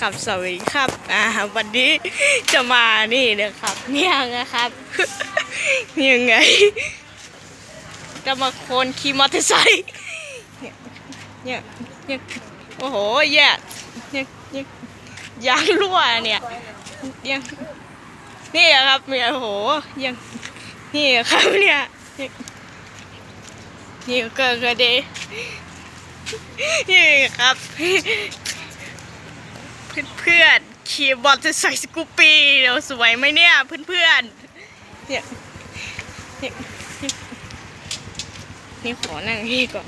ครับสวัสดีครับอ่าวันนี้จะมานี่นะครับ เนี่ยนะครับยังไง จะมาโคนขี่มอเตอร์ไซค์เนี่ยเนี่ยเนี่ยโอ้โหแย่เนี่ยเนี่ยยางรั่วเนี่ยยังนี่อะครับเนี่ยโอ้โหยังนี่ครับเนี่ยเนี่ยนี่เกิดกระเดนี่ครับ เพื่อนๆขี่มอเตอร์ไซค์สกูปปี้เดี๋ยวสวยไหมเนี่ย เพื่อนๆเนี่ยเนี่ยนี่ขอนั่งที่ก่อน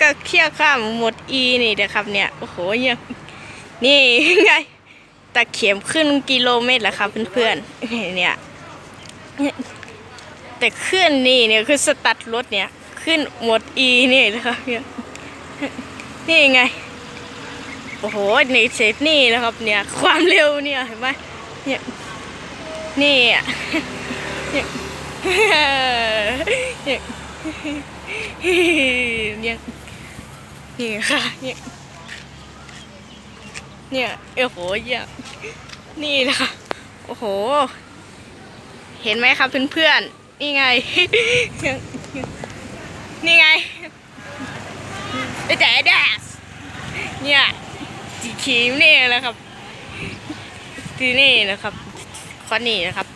ก็เคี่ยวข้ามหมดอีนี่นะครับเนี่ย โอ้โหเนี่ยนี่ไงตะเข็มขึ้นกิโลเมตรแล้วครับเพื่อนๆเนี่ยเนี่ยแต่ขึ้นนี่เนี่ยคือสตาร์ทรถเนี่ย ขึ้นหมดอีนี่นะครับเนี่ยนี่ไง โอ้โหนี่เซฟนี่นะครับเนี่ยความเร็วเนี่ยเห็นไหมเนี่ยนี่อะเนี่ยเนี่ยเนี่ยนี่ค่ะเนี่ยเนี่ยโอ้โหเนี่ยนี่นะคะโอ้โห เห็นไหมครับเพื่อนๆนี่ไงนี่ไงแต่แดสเนี่ย จีคีมนี่นะครับที่นี่นะครับข้อนี้นะครับ